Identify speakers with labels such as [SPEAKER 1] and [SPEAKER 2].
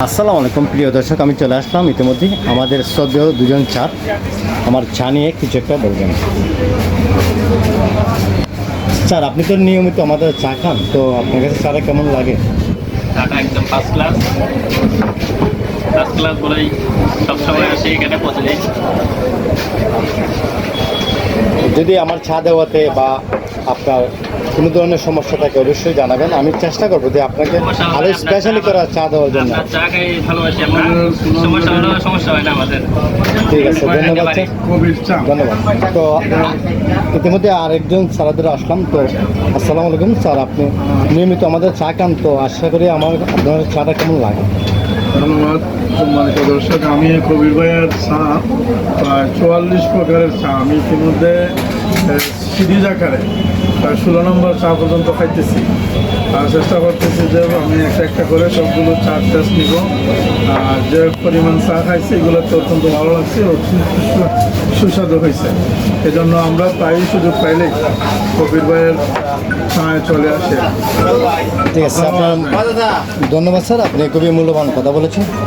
[SPEAKER 1] আসসালামু আলাইকুম প্রিয় দর্শক আমি চলে আসলাম ইতিমধ্যে আমাদের শ্রদ্ধেয় দুজন চার আমার চা নিয়ে কিছু একটা বলবেন। স্যার আপনি তো নিয়মিত আমাদের চা খান তো আপনার কাছে চাটা কেমন লাগে?
[SPEAKER 2] টাটা একদম ফার্স্ট ক্লাস ফার্স্ট ক্লাস বলেই সবসময় আসে এখানে পৌঁছে
[SPEAKER 1] যদি আমার চা দেওয়াতে বা আপনার কোনো ধরনের সমস্যা থাকে অবশ্যই জানাবেন। আমি চেষ্টা করব যে আপনাকে আরও স্পেশালি করা চা দেওয়ার জন্য।
[SPEAKER 2] আমাদের।
[SPEAKER 1] ঠিক আছে ধন্যবাদ ধন্যবাদ। তো ইতিমধ্যে আরেকজন স্যারাদের আসলাম। তো আসসালামু আলাইকুম স্যার আপনি নিয়মিত আমাদের চা খান। তো আশা করি আমার আপনার চাটা কেমন লাগে?
[SPEAKER 3] ধন্যবাদ। সম্মানিত দর্শক আমি কবির ভাইয়ের চা প্রায় চুয়াল্লিশ প্রকারের চা। আমি ইতিমধ্যে সিরিজ আকারে প্রায় ষোলো নম্বর চা পর্যন্ত খাইতেছি। আর চেষ্টা করতেছি যে আমি একটা একটা করে সবগুলো চা টেস্ট নিব। আর যে পরিমাণ চা খাইছি এগুলোতে অত্যন্ত ভালো লাগছে সুস্বাদু হয়েছে। এজন্য আমরা প্রায়ই সুযোগ পাইলেই কবির ভাইয়ের চায় চলে আসে।
[SPEAKER 1] ঠিক আছে আপনার ধন্যবাদ স্যার আপনি খুবই মূল্যবান কথা বলেছেন।